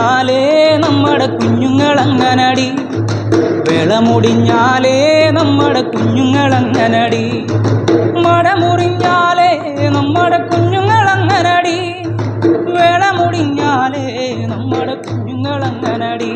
മുടിഞ്ഞാലേ നമ്മുടെ കുഞ്ഞുങ്ങളങ്ങനടി വിള മുടിഞ്ഞാലേ നമ്മുടെ കുഞ്ഞുങ്ങളങ്ങനടി മട മുറിഞ്ഞാലേ നമ്മുടെ കുഞ്ഞുങ്ങളങ്ങനടി വിള മുടിഞ്ഞാലേ നമ്മുടെ കുഞ്ഞുങ്ങളങ്ങനടി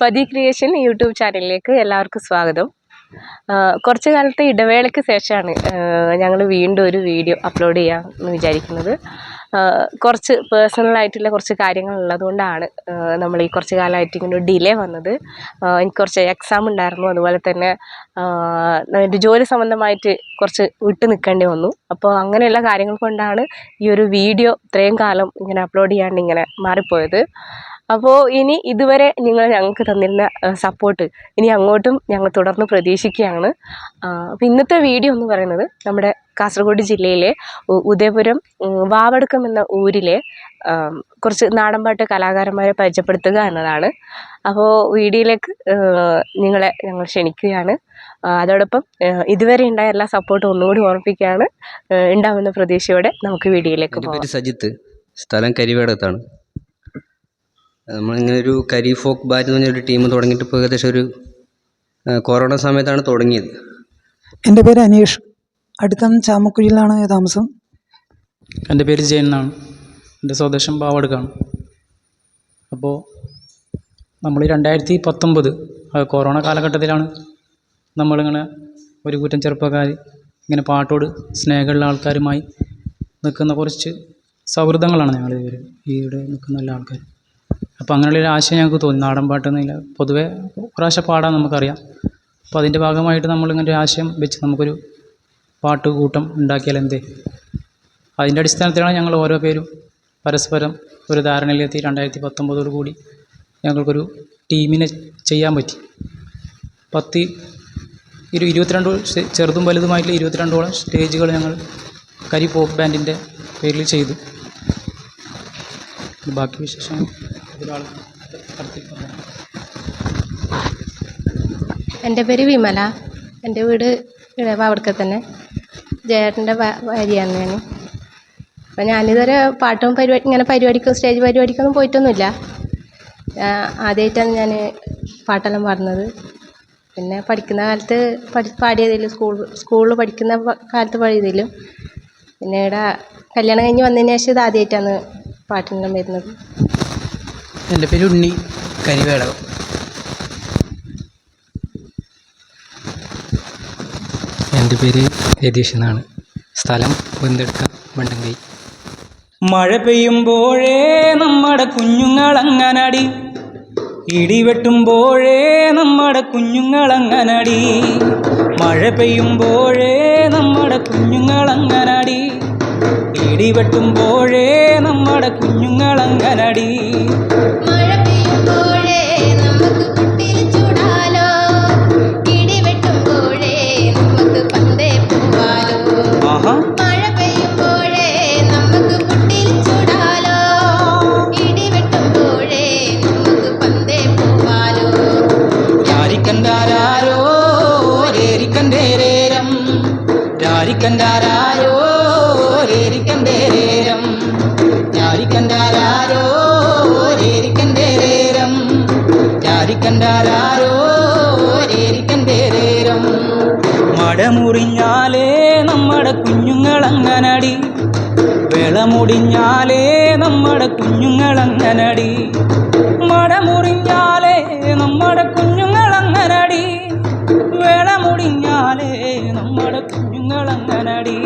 പതി ക്രിയേഷൻ യൂട്യൂബ് ചാനലിലേക്ക് എല്ലാവർക്കും സ്വാഗതം. കുറച്ചു കാലത്തെ ഇടവേളയ്ക്ക് ശേഷമാണ് ഞങ്ങൾ വീണ്ടും ഒരു വീഡിയോ അപ്ലോഡ് ചെയ്യാമെന്ന് വിചാരിക്കുന്നത്. കുറച്ച് പേഴ്സണലായിട്ടുള്ള കുറച്ച് കാര്യങ്ങൾ ഉള്ളതുകൊണ്ടാണ് നമ്മൾ ഈ കുറച്ച് കാലമായിട്ട് ഇങ്ങനെ ഡിലേ വന്നത്. എനിക്ക് കുറച്ച് എക്സാം ഉണ്ടായിരുന്നു. അതുപോലെ തന്നെ എന്റെ ജോലി സംബന്ധമായിട്ട് കുറച്ച് വിട്ടു നിൽക്കേണ്ടി വന്നു. അപ്പോൾ അങ്ങനെയുള്ള കാര്യങ്ങൾ കൊണ്ടാണ് ഈ ഒരു വീഡിയോ ഇത്രയും കാലം ഇങ്ങനെ അപ്ലോഡ് ചെയ്യാണ്ട് ഇങ്ങനെ മാറിപ്പോയത്. അപ്പോൾ ഇനി ഇതുവരെ നിങ്ങൾ ഞങ്ങൾക്ക് തന്നിരുന്ന സപ്പോർട്ട് ഇനി അങ്ങോട്ടും ഞങ്ങൾ തുടർന്ന് പ്രതീക്ഷിക്കുകയാണ്. അപ്പോൾ ഇന്നത്തെ വീഡിയോ എന്ന് പറയുന്നത് നമ്മുടെ കാസർഗോഡ് ജില്ലയിലെ ഉദയപുരം വാവടക്കം എന്ന ഊരിലെ കുറച്ച് നാടൻപാട്ട് കലാകാരന്മാരെ പരിചയപ്പെടുത്തുക എന്നതാണ്. അപ്പോൾ വീഡിയോയിലേക്ക് നിങ്ങളെ ഞങ്ങൾ ക്ഷണിക്കുകയാണ്. അതോടൊപ്പം ഇതുവരെ ഉണ്ടായ എല്ലാ സപ്പോർട്ടും ഒന്നുകൂടി ഓർമ്മിപ്പിക്കുകയാണ്. ഉണ്ടാവുന്ന പ്രതീക്ഷയോടെ നമുക്ക് വീഡിയോയിലേക്ക് പോകാം. സജിത്ത്. സ്ഥലം കരിവേടത്താണ്. നമ്മളിങ്ങനെ ഒരു കരി ഫോക്ക് ബാറ്റ് എന്ന് പറഞ്ഞൊരു ടീം തുടങ്ങിയിട്ട് ഇപ്പോൾ ഏകദേശം ഒരു കൊറോണ സമയത്താണ് തുടങ്ങിയത്. എന്റെ പേര് അനീഷ്. അടുത്ത ചാമക്കുഴിയിലാണ് താമസം. എന്റെ പേര് ജയൻ എന്നാണ്. എന്റെ സ്വദേശം പാവടുക്കാണ്. അപ്പോൾ നമ്മൾ രണ്ടായിരത്തി പത്തൊമ്പത് കൊറോണ കാലഘട്ടത്തിലാണ് നമ്മളിങ്ങനെ ഒരു കൂറ്റം ചെറുപ്പക്കാർ ഇങ്ങനെ പാട്ടോട് സ്നേഹമുള്ള ആൾക്കാരുമായി നിൽക്കുന്ന കുറച്ച് സൗഹൃദങ്ങളാണ് ഞങ്ങൾ ഇവർ ഇവിടെ നിൽക്കുന്ന എല്ലാ ആൾക്കാരും. അപ്പോൾ അങ്ങനെയുള്ള ഒരു ആശയം ഞങ്ങൾക്ക് തോന്നി. നാടൻ പാട്ട് എന്നില്ല പൊതുവേ പ്രാവശ്യം പാടാൻ നമുക്കറിയാം. അപ്പോൾ അതിന്റെ ഭാഗമായിട്ട് നമ്മളിങ്ങനെ ഒരു ആശയം വെച്ച് നമുക്കൊരു പാട്ട് കൂട്ടം ഉണ്ടാക്കിയാൽ എന്തേ? അതിന്റെ അടിസ്ഥാനത്തിലാണ് ഞങ്ങൾ ഓരോ പേരും പരസ്പരം ഒരു ധാരണയിലെത്തി. രണ്ടായിരത്തി പത്തൊമ്പതോടു കൂടി ഞങ്ങൾക്കൊരു ടീമിനെ ചെയ്യാൻ പറ്റി. പത്ത് ഇരു ഇരുപത്തിരണ്ട് ചെറുതും വലുതുമായിട്ടുള്ള ഇരുപത്തിരണ്ടോളം സ്റ്റേജുകൾ ഞങ്ങൾ കരി പോപ്പ് ബാൻഡിന്റെ പേരിൽ ചെയ്തു. ബാക്കി വിശേഷം എന്റെ പേര് വിമല. എന്റെ വീട് അവിടെ തന്നെ ജയേട്ടന്റെ ഭാര്യയാണ് ഞാൻ അപ്പം ഞാനിതുവരെ പാട്ടും പരിപാടി ഇങ്ങനെ പരിപാടിക്കും സ്റ്റേജ് പരിപാടിക്കൊന്നും പോയിട്ടൊന്നുമില്ല. ആദ്യമായിട്ടാണ് ഞാൻ പാട്ടെല്ലാം പാടുന്നത്. പിന്നെ പഠിക്കുന്ന കാലത്ത് പഠി പാടിയതിലും സ്കൂൾ സ്കൂളിൽ പഠിക്കുന്ന കാലത്ത് പാടിയതിലും പിന്നെ ഇവിടെ കല്യാണം കഴിഞ്ഞ് വന്നതിന് ശേഷം ഇത് ആദ്യമായിട്ടാണ് പാട്ടിനെല്ലാം വരുന്നത്. എന്റെ പേര് ഉണ്ണി കരിവേടകം എന്റെ പേര് രതീഷ് എന്നാണ്. സ്ഥലം ബന്തെടുക്ക വണ്ടങ്കൈ. മഴ പെയ്യുമ്പോഴേ നമ്മുടെ കുഞ്ഞുങ്ങളങ്ങനടി. ഇടിവെട്ടുമ്പോഴേ നമ്മുടെ കുഞ്ഞുങ്ങളങ്ങനടി. മഴ പെയ്യുമ്പോഴേ നമ്മുടെ കുഞ്ഞുങ്ങളങ്ങനടി. ഇടിവെട്ടുമ്പോഴേ നമ്മുടെ കുഞ്ഞുങ്ങളങ്ങനടി. നമ്മുടെ കുഞ്ഞുങ്ങളങ്ങനടി. മടമുറിഞ്ഞാലേ നമ്മുടെ കുഞ്ഞുങ്ങളങ്ങനടി. വിളമുടിഞ്ഞാലേ നമ്മുടെ കുഞ്ഞുങ്ങളങ്ങനടി.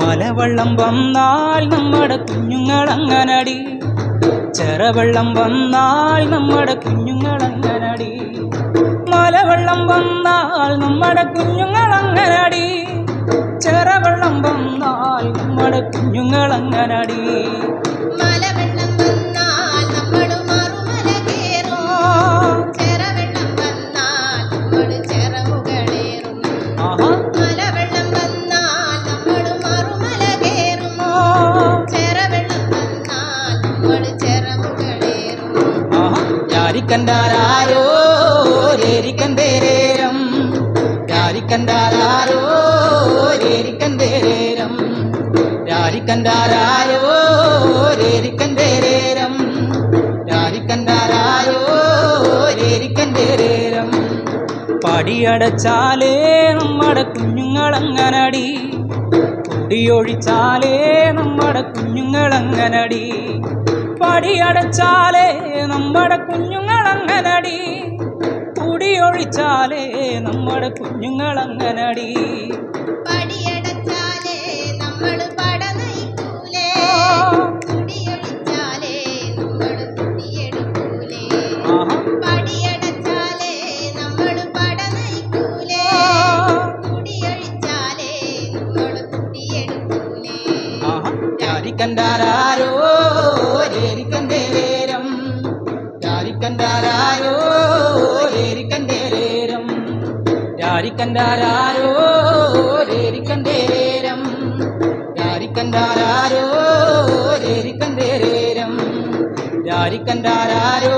മലവെള്ളം വന്നാൽ നമ്മുടെ കുഞ്ഞുങ്ങൾ അങ്ങനടി ചെറവെള്ളം വന്നാൽ നമ്മുടെ കുഞ്ഞുങ്ങൾ അങ്ങനടി മലവെള്ളം വന്നാൽ നമ്മുടെ കുഞ്ഞുങ്ങൾ അങ്ങനടി ചെറവെള്ളം വന്നാൽ നമ്മുടെ കുഞ്ഞുങ്ങളങ്ങനടി. മലവെള്ളം രാരിക്കണ്ടാരോ രേരിക്കണ്ടേരം രാരിക്കണ്ടാരോ രേരിക്കണ്ടേരം രാരിക്കണ്ടാരോ രേരിക്കണ്ടേരം രാരിക്കണ്ടാരോ രേരിക്കണ്ടേരം പടിയടച്ചാലേ നമ്മുടെ കുഞ്ഞുങ്ങളങ്ങനടി. കുടിയൊഴിച്ചാലേ നമ്മുടെ കുഞ്ഞുങ്ങളങ്ങനടി. പടിയടച്ചാലേ നമ്മുടെ കുഞ്ഞുങ്ങളങ്ങനടി കുടിയൊഴിച്ചാലേ നമ്മുടെ കുഞ്ഞുങ്ങളങ്ങനടി. രാരിക്കണ്ടാരോ രേരിക്കണ്ടേരം രാരിക്കണ്ടാരോ രേരിക്കണ്ടേരം രാരിക്കണ്ടാരോ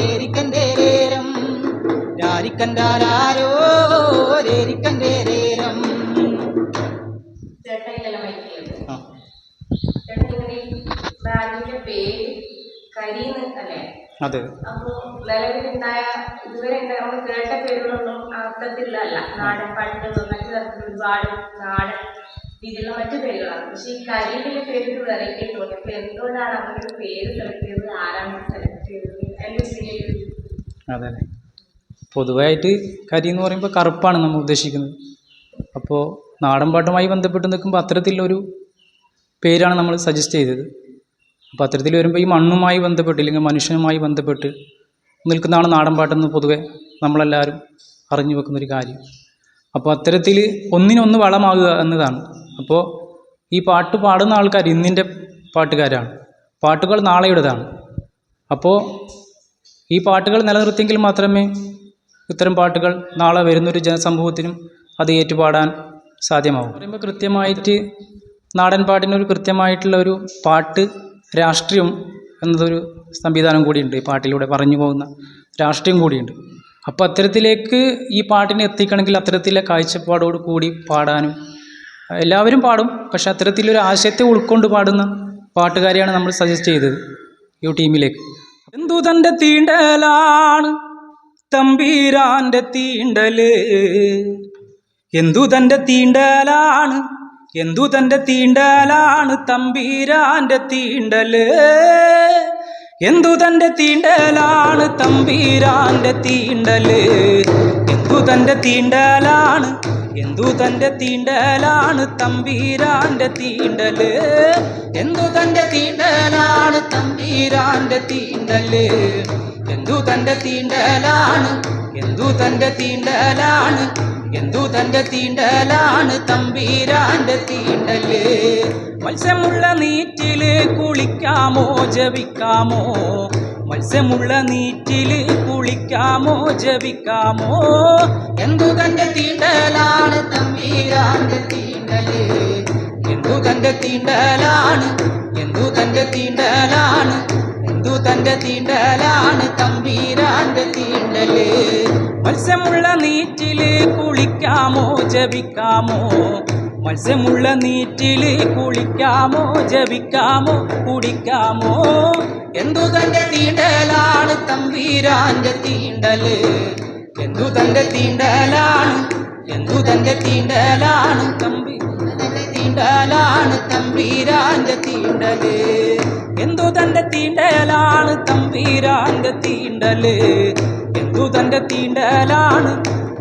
രേരിക്കണ്ടേരം രാരിക്കണ്ടാരോ രേരിക്കണ്ടേരം അതെ. നിലവിലുണ്ടായ ഇതുവരെ നമ്മൾ കേട്ട പേരുകളൊന്നും അർത്ഥത്തിലല്ല നാടൻ പാട്ടുകളും മറ്റു തരത്തിലുള്ള ഒരുപാട് നാടൻ രീതിയിലുള്ള മറ്റു പേരുകളാണ്. പക്ഷെ ഈ കരീമിന്റെ പേര് ഒരു വെറൈറ്റി തോന്നി അപ്പൊ എന്തുകൊണ്ടാണ് അങ്ങനെ പേര് സെലക്ട് ചെയ്തത്? ആരാണ് സെലക്ട് ചെയ്തത്? അതിന്റെ പിന്നിൽ അതെ. അതെ പൊതുവായിട്ട് കരി എന്ന് പറയുമ്പോൾ കറുപ്പാണ് നമ്മൾ ഉദ്ദേശിക്കുന്നത്. അപ്പോൾ നാടൻ പാട്ടുമായി ബന്ധപ്പെട്ട് നിൽക്കുമ്പോൾ അത്തരത്തിലൊരു പേരാണ് നമ്മൾ സജസ്റ്റ് ചെയ്തത്. അപ്പോൾ അത്തരത്തിൽ വരുമ്പോൾ ഈ മണ്ണുമായി ബന്ധപ്പെട്ട് ഇല്ലെങ്കിൽ മനുഷ്യനുമായി ബന്ധപ്പെട്ട് നിൽക്കുന്നതാണ് നാടൻ പാട്ടെന്ന് പൊതുവെ നമ്മളെല്ലാവരും അറിഞ്ഞു വെക്കുന്നൊരു കാര്യം. അപ്പോൾ അത്തരത്തിൽ ഒന്നിനൊന്ന് വളമാകുക എന്നതാണ്. അപ്പോൾ ഈ പാട്ട് പാടുന്ന ആൾക്കാർ ഇന്നിന്റെ പാട്ടുകാരാണ്. പാട്ടുകൾ നാളെയുടേതാണ്. അപ്പോൾ ഈ പാട്ടുകൾ നിലനിർത്തിയെങ്കിൽ മാത്രമേ ഇത്തരം പാട്ടുകൾ നാളെ വരുന്നൊരു ജനസമൂഹത്തിനും അത് ഏറ്റുപാടാൻ സാധ്യമാവും. പറയുമ്പോൾ കൃത്യമായിട്ട് നാടൻ പാട്ടിനൊരു കൃത്യമായിട്ടുള്ള ഒരു പാട്ട് രാഷ്ട്രീയം എന്നതൊരു സംവിധാനം കൂടിയുണ്ട് ഈ പാട്ടിലൂടെ പറഞ്ഞു പോകുന്ന രാഷ്ട്രീയം കൂടിയുണ്ട്. അപ്പോൾ അത്തരത്തിലേക്ക് ഈ പാട്ടിനെ എത്തിക്കണമെങ്കിൽ അത്തരത്തിലെ കാഴ്ചപ്പാടോട് കൂടി പാടാനും എല്ലാവരും പാടും പക്ഷെ അത്തരത്തിലൊരു ആശയത്തെ ഉൾക്കൊണ്ട് പാടുന്ന പാട്ടുകാരെയാണ് നമ്മൾ സജസ്റ്റ് ചെയ്തത് ഈ ടീമിലേക്ക്. എന്തു തന്റെ തീണ്ടലാണ് തമ്പീരാന്റെ തീണ്ടൽ? എന്തു തന്റെ തീണ്ടലാണ് എന്തു തന്റെ തീണ്ടലാണ് തമ്പീരാന്റെ തീണ്ടൽ? എന്തു തന്റെ തീണ്ടലാണ് തമ്പീരാന്റെ തീണ്ടൽ? എന്തു തന്റെ തീണ്ടലാണ്? എന്തു തന്റെ തീണ്ടലാണ് തമ്പീരാന്റെ തീണ്ടൽ? എന്തു തന്റെ തീണ്ടലാണ് തമ്പീരാന്റെ തീണ്ടൽ? എന്തു തന്റെ തീണ്ടലാണ്? എന്തു തന്റെ തീണ്ടലാണ് എന്തു തന്റെ തീണ്ടലാണ് തമ്പീരാന്റെ തീണ്ടൽ? മത്സ്യമുള്ള നീറ്റിൽ കുളിക്കാമോ ജപിക്കാമോ? മത്സ്യമുള്ള നീറ്റിൽ കുളിക്കാമോ ജപിക്കാമോ? എന്തു തന്റെ തീണ്ടലാണ് തമ്പീരാന്റെ തീണ്ടൽ? എന്തു തന്റെ തീണ്ടലാണ് എന്തു തന്റെ തീണ്ടലാണ് തന്റെ തീണ്ടലാണ് തമ്പീരാന്റെ തീണ്ടൽ. മത്സ്യമുള്ള നീറ്റിൽ കുളിക്കാമോ ജപിക്കാമോ? മത്സ്യമുള്ള നീറ്റിൽ കുളിക്കാമോ ജപിക്കാമോ കുടിക്കാമോ? എന്തു തന്റെ തീണ്ടലാണ് തമ്പീരാന്റെ തീണ്ടൽ? എന്തു തന്റെ തീണ്ടലാണ് എന്തു തന്റെ തീണ്ടലാണ് തമ്പി തീണ്ടലാണ് തമ്പീരാന്റെ തീണ്ടൽ. എന്തു തന്റെ തീണ്ടലാണ് തമ്പീരാന്റെ തീണ്ടൽ? എന്തു തന്റെ തീണ്ടലാണ്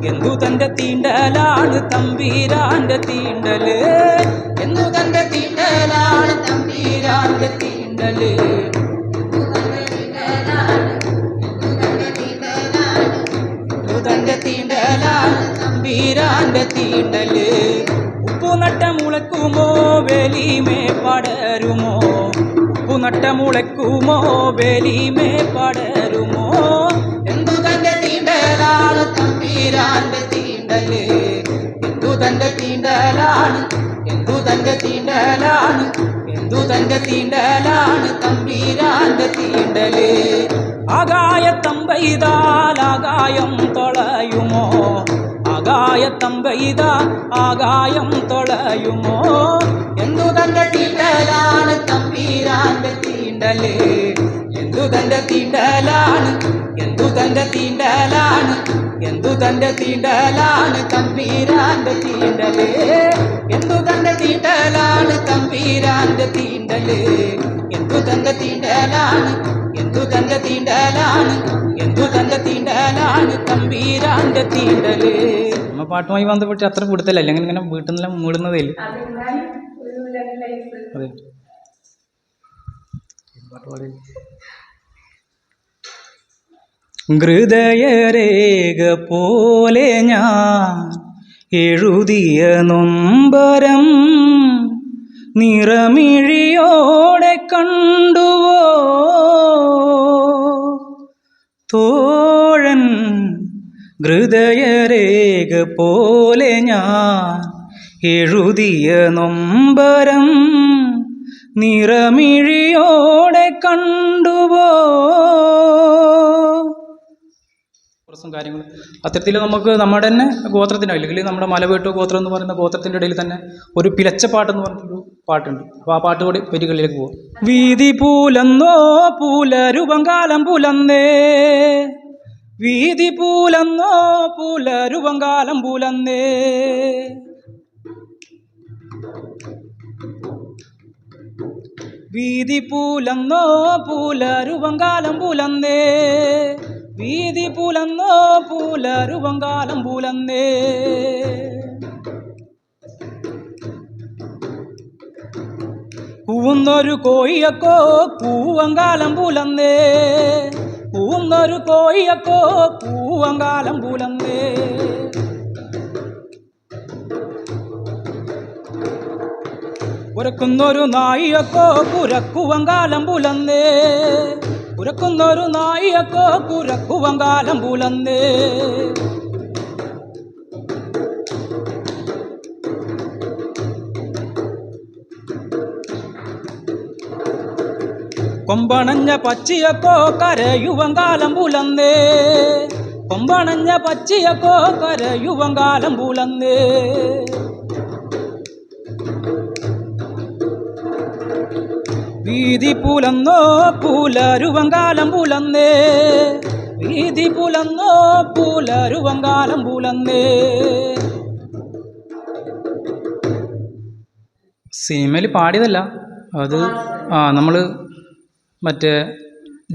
എന്തു തന്റെ തീണ്ടലാണ് തമ്പീരാന്റെ തീണ്ടൽ? എന്തു തന്റെ തീണ്ടലാണ് വെലിമേ പടരുമോ? പുനട്ട മുളയ്ക്കുമോ? വെലിമേ പടരുമോ? എന്തു തന്റെ തീണ്ടലാണ് തമ്പീരാന്റെ തീണ്ടൽ? എന്തു തന്റെ തീണ്ടലാണ്? എന്തു തന്റെ തീണ്ടലാണ്? എന്തു തന്റെ തീണ്ടലാണ് തമ്പീരാന്റെ തീണ്ടൽ? ആകായത്തമ്പെയ്താൽ ആകായം തൊളയുമോ? ആകായത്തമ്പെയ്താൽ ആകായം തൊളയുമോ? എന്തു തന്റെ തീണ്ടലാണ് തമ്പീരാന്റെ തീണ്ടൽ? എന്തു തന്റെ തീണ്ടലാണ് എന്തു തന്റെ തീണ്ടലാണ് എന്തു തന്റെ തീണ്ടലാണ് തമ്പീരാന്റെ തീണ്ടൽ? എന്തു തന്റെ തീണ്ടലാണ് തമ്പീരാന്റെ തീണ്ടൽ? എന്തു തന്റെ തീണ്ടലാണ് എന്തു തന്റെ തീണ്ടലാണ് എന്തു തന്റെ തീണ്ടലാണ് തമ്പീരാന്റെ തീണ്ടൽ? നമ്മ പാട്ടുമായി ബന്ധപ്പെട്ട് അത്ര കൂടുതലല്ല? അല്ലെങ്കിൽ ഇങ്ങനെ വീട്ടിൽ നിന്നെല്ലാം മൂടുന്നതേ ഇല്ല അതെ. പാട്ട് പാടി ഹൃദയരേഖ പോലെ ഞാൻ എഴുതിയ നൊമ്പരം നിറമിഴിയോടെ കണ്ടുവോ? തോഴൻ ഹൃദയരേഖ പോലെ ഞാൻ എഴുതിയ നൊമ്പരം നിറമിഴിയോടെ കണ്ടുവോ? കുറച്ചും കാര്യങ്ങൾ. അത്തരത്തിൽ നമുക്ക് നമ്മുടെ തന്നെ ഗോത്രത്തിന്റെ അല്ലെങ്കിൽ നമ്മുടെ മലവേട്ടു ഗോത്രം എന്ന് പറയുന്ന ഗോത്രത്തിന്റെ ഇടയിൽ തന്നെ ഒരു പിലച്ച പാട്ടെന്ന് പറഞ്ഞൊരു പാട്ടുണ്ട്. അപ്പോൾ ആ പാട്ട് കൂടി വരികളിലേക്ക് പോകും വീതി പൂലന്നോ പൂലരൂപം കാലം പുലന്നേ. വീതി പൂലന്നോ പൂലരൂപം കാലം പുലന്നേ. വീതി പൂലന്നോ പൂലരുവങ്കാലം പുലന്നേ. വീതി പൂലന്നോ പൂലരുവങ്കാലം പുലന്നേ. കൂവുന്നൊരു കോഴിയക്കോ കൂവങ്കാലം പുലന്നേ. കൂവുന്നൊരു കോഴിയക്കോ കൂവങ്കാലം പുലന്നേ. ഉരക്കുന്നൊരു നായിയക്കോ കുരക്കുവങ്കാലം പുലന്നേ. ഉരക്കുന്നൊരു നായിയക്കോ കുരക്കുവങ്കാലം പുലന്നേ. കൊമ്പണഞ്ഞ പച്ചിയക്കോ കരയുവങ്കാലം പുലന്നേ. കൊമ്പണഞ്ഞ പച്ചിയക്കോ കരയുവങ്കാലം പുലന്നേ. വീതി പുലന്നോ പൂലരുവങ്കാലം പുലന്നേ. വീതി പുലന്നോ പൂലരുവങ്കാലം പുലന്നേ. സിനിമയിൽ പാടിയതല്ല. അത് ആ നമ്മൾ മറ്റേ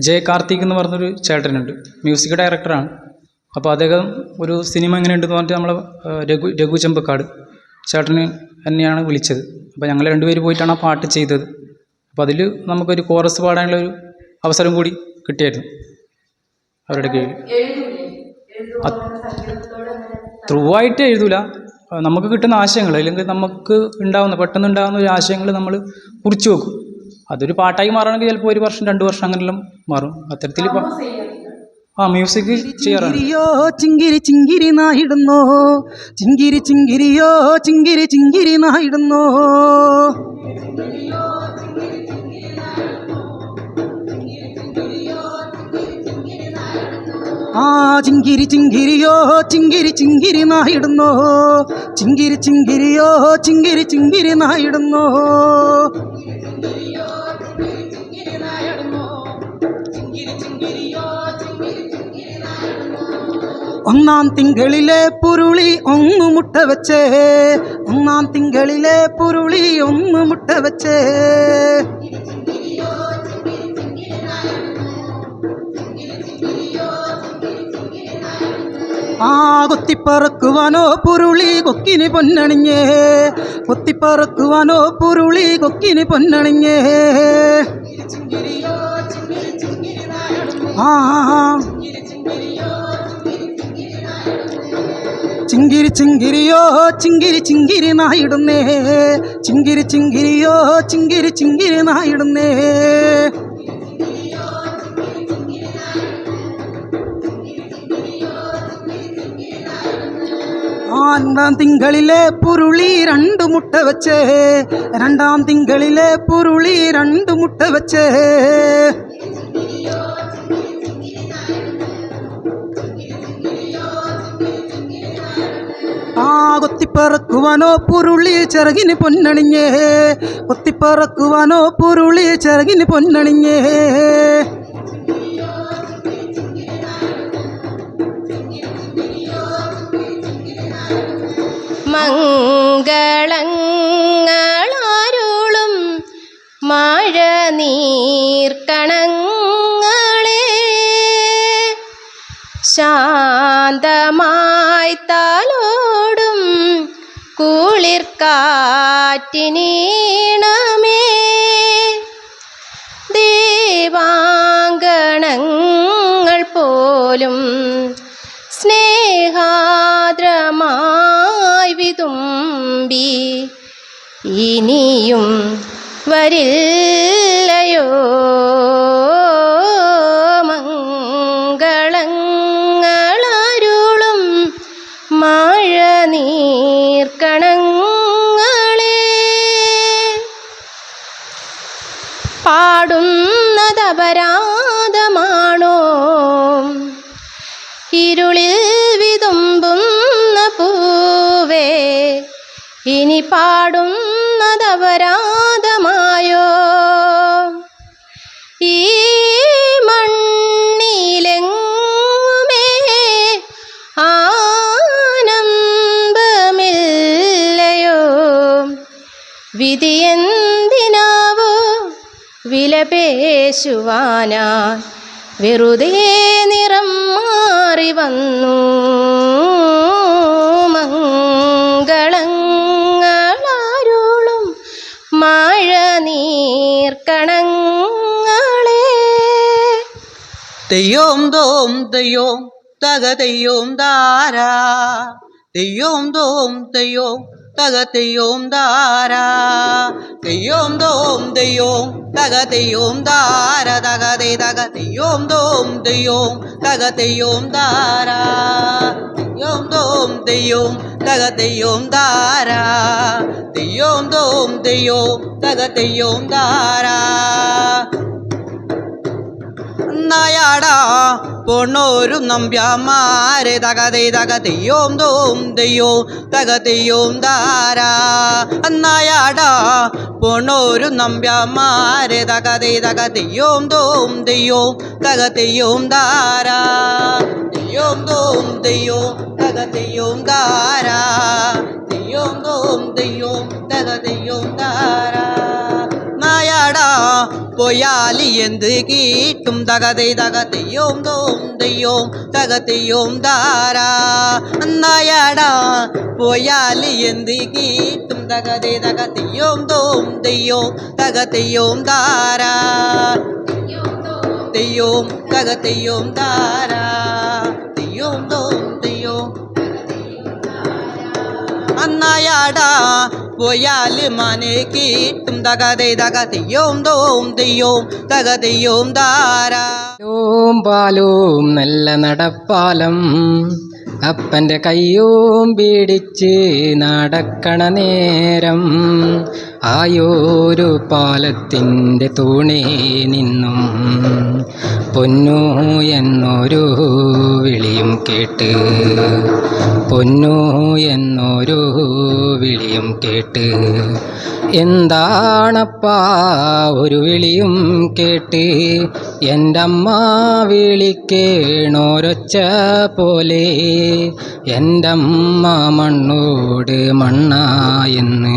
ജയ കാർത്തിക് എന്ന് പറഞ്ഞൊരു ചേട്ടനുണ്ട്. മ്യൂസിക് ഡയറക്ടറാണ്. അപ്പോൾ അദ്ദേഹം ഒരു സിനിമ എങ്ങനെയുണ്ടെന്ന് പറഞ്ഞിട്ട് നമ്മൾ രഘു രഘു ചെമ്പക്കാട് ചേട്ടന് എന്നെയാണ് വിളിച്ചത്. അപ്പോൾ ഞങ്ങൾ രണ്ടുപേര് പോയിട്ടാണ് ആ പാട്ട് ചെയ്തത്. അപ്പോൾ അതിൽ നമുക്കൊരു കോറസ് പാടാനുള്ള ഒരു അവസരം കൂടി കിട്ടിയായിരുന്നു അവരുടെ കീഴിൽ. ത്രൂ ആയിട്ട് എഴുതൂല. നമുക്ക് കിട്ടുന്ന ആശയങ്ങൾ അല്ലെങ്കിൽ നമുക്ക് ഉണ്ടാകുന്ന പെട്ടെന്ന് ഉണ്ടാകുന്ന ഒരു ആശയങ്ങൾ നമ്മൾ കുറിച്ചു വെക്കും. അതൊരു പാട്ടായി മാറണമെങ്കിൽ ചിലപ്പോൾ ഒരു വർഷം രണ്ട് വർഷം അങ്ങനെല്ലാം മാറും. അത്തരത്തിൽ ആ മ്യൂസിക് ചെയ്യാറിയോ ചിങ്കിരി ചിങ്കിരി നായിടുന്നോ? ചിങ്കിരി ചിങ്കിരിയോ ചിങ്കിരി ചിങ്കിരി നായിടുന്നോ? ആ ചിങ്കിരി ചിങ്കിരിയോ ചിങ്കിരി ചിങ്കിരി നായിടുന്നോ ചിങ്കിരി ചിങ്കിരിയോ ചിങ്കിരി ചിങ്കിരി നായിടുന്നോ ഒന്നാം തിങ്കളിലെ പുരുളി ഒന്നു മുട്ട വെച്ചേ. ഒന്നാം തിങ്കളിലെ പുരുളി ഒന്ന് മുട്ട വെച്ചേ. ആ കൊത്തിപ്പറക്കുവാനോ പുരുളി കൊക്കിന് പൊന്നണിഞ്ഞേ. കൊത്തിപ്പറക്കുവാനോ പുരുളി കൊക്കിന് പൊന്നണിഞ്ഞേ. ആ ചിങ്കിരി ചിങ്കിരിയോ ചിങ്കിരി ചിങ്കിരി നായിടുന്നേ ചിങ്കിരി ചിങ്കിരിയോ ചിങ്കിരി ചിങ്കിരി നായിടുന്നേ രണ്ടാം തിങ്കളിലെ പുരുളി രണ്ട് മുട്ട വെച്ചേ. രണ്ടാം തിങ്കളിലെ പുരുളി രണ്ട് മുട്ട വെച്ചേ. ആ കൊത്തിപ്പറക്കുവാനോ പുരുളി ചിറകിന് പൊന്നണിഞ്ഞേ. കൊത്തിപ്പറക്കുവാനോ പുരുളി ചിറകിന് പൊന്നണിഞ്ഞേ. കാറ്റിനീണമേ ദേവാങ്കണങ്ങൾ പോലും സ്നേഹാദ്രമായി വിതുമ്പി ഇനിയും വരില്ലയോ. വിലപേശുവാനാ വെറുതെ നിറം മാറി വന്നു. മംഗളങ്ങളാരോളും മഴ നീർക്കണങ്ങളെ തെയ്യോം തോം തെയ്യോം തക തെയ്യോം താരാ തെയ്യോം തോം തെയ്യോം തക തെയ്യോം താരാ തെയ്യോം തോം തെയ്യോം തക തെയ്യോം താര തക തേ തക തെയ്യോം തോം തെയ്യോം തക തെയ്യോം താരാ തെയ്യോം തോം തെയ്യോം തക തെയ്യോം താരാ തെയ്യോം തോം തെയ്യോം തക തെയ്യോം താരാ നായാടാ പൊണ്ണോരു നമ്പ്യാമാരെ തകതൈ തകതെയ്യോം തോം തെയ്യോ തകതെയ്യോം താരാ അന്നായാടാ പൊണ്ണോരു നമ്പ്യാമാരെ തകതൈ തകതെയ്യോം തോം തെയ്യോ തകതെയ്യോം താരാ തെയ്യോം തോം തെയ്യോ തകതെയ്യോം താരാ തെയ്യോം തോം തെയ്യോം തകതെയ്യോം താരാ നായാടാ പോയാലി എന്ത് കീട്ടും തകതൈ തകതെയ്യോം തോം തെയ്യോം തകതെയ്യോം താരാ നായാടാ പോയാലി എന്ത് കീട്ടും തകതൈ തകതെയ്യോം തോം തെയ്യോം തകതെയ്യോം താരാ തെയ്യോം തകതെയ്യോം താരാ തെയ്യോം തോം അന്നായാടാ പോയാൽ മനെ കീട്ടും. തകതേ തകതെയ്യോം തോം തെയ്യോം തകതെയ്യോം താരാ ഓം പാലോം നല്ല നടപ്പാലം. അപ്പന്റെ കയ്യും പിടിച്ച് നടക്കണ നേരം ആയോരു പാലത്തിന്റെ തൂണേ നിന്നും പൊന്നു എന്നൊരു വിളിയും കേട്ട് പൊന്നു എന്നൊരു വിളിയും കേട്ട് എന്താണപ്പാ ഒരു വിളിയും കേട്ട് എന്റെ അമ്മ വിളിക്കേണോരൊച്ച പോലെ എന്റെ അമ്മ മണ്ണോട് മണ്ണായെന്ന്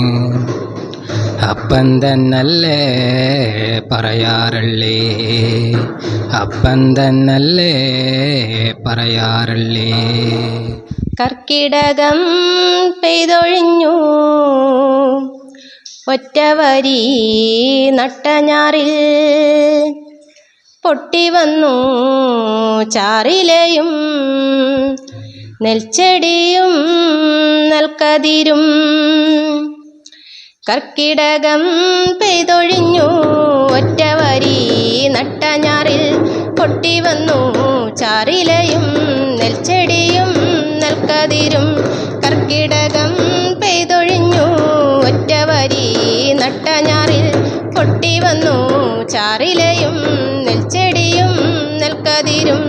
അപ്പൻ തന്നല്ലേ പറയാറല്ലേ അപ്പൻ തന്നല്ലേ പറയാറല്ലേ കർക്കിടകം പെയ്തൊഴിഞ്ഞു. ഒറ്റവരി നട്ടഞ്ഞാറിൽ പൊട്ടി വന്നു ചാറിലയും. നെൽച്ചെടിയും നെൽക്കതിരും കർക്കിടകം പെയ്തൊഴിഞ്ഞു ഒറ്റവരി നട്ടഞ്ഞാറിൽ പൊട്ടി വന്നു ചാറിലയും നെൽച്ചെടിയും നെൽക്കതിരും കർക്കിടകം പെയ്തൊഴിഞ്ഞു ഒറ്റവരി നട്ടഞ്ഞാറിൽ പൊട്ടി വന്നു ചാറിലയും നെൽച്ചെടിയും നെൽക്കതിരും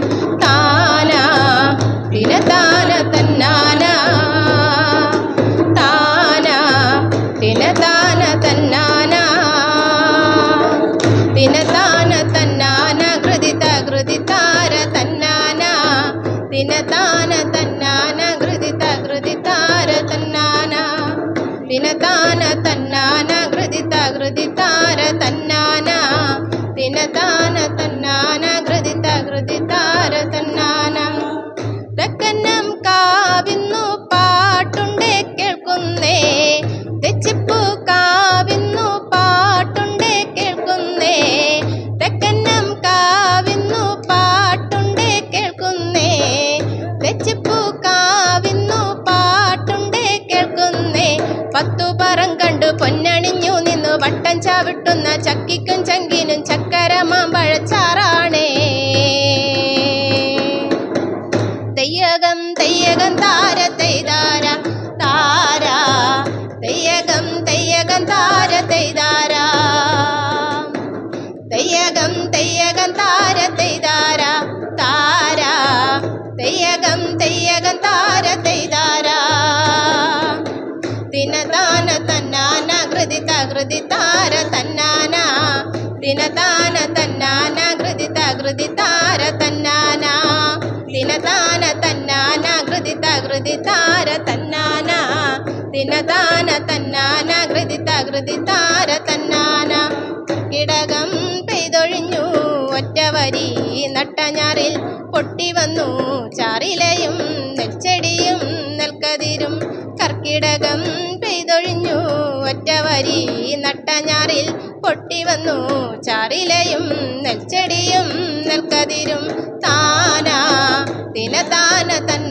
ಸದಾ തെയ്യകം താര തെയ്താര താര. തെയ്യകം തെയ്യകം താര തെയ്താര. തെയ്യകം തെയ്യകം താര തെയ്താര താര. തെയ്യകം തെയ്യകം താര തെയ്താര. ദിനദാന തന്നാന കൃതി തകൃതി താര തന്നാന. ദിനദാന തന്നാന കൃതിതാര തന്നാന. ദിനദാന തന്നാന കൃതിത കൃതിതാര തന്നാന. കിടകം പെയ്തൊഴിഞ്ഞു ഒറ്റവരി നട്ടഞ്ഞാറിൽ പൊട്ടി വന്നു. ചാറിലയും നെൽച്ചെടിയും നെൽക്കതിരും കർക്കിടകം പെയ്തൊഴിഞ്ഞു ഒറ്റവരി നട്ടഞ്ഞാറിൽ പൊട്ടി വന്നു. ചാറിലയും നെൽച്ചെടിയും നെൽക്കതിരും താന. ദിനതാന തന്നാനാ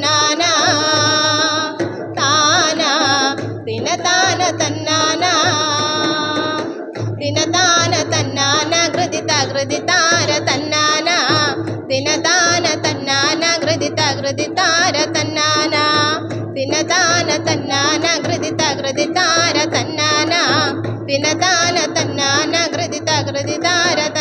തന്നാന കൃതിത താര തന്നാന. ദിനദാന തന്നാന കൃതിത കൃതിതാര തന്നാന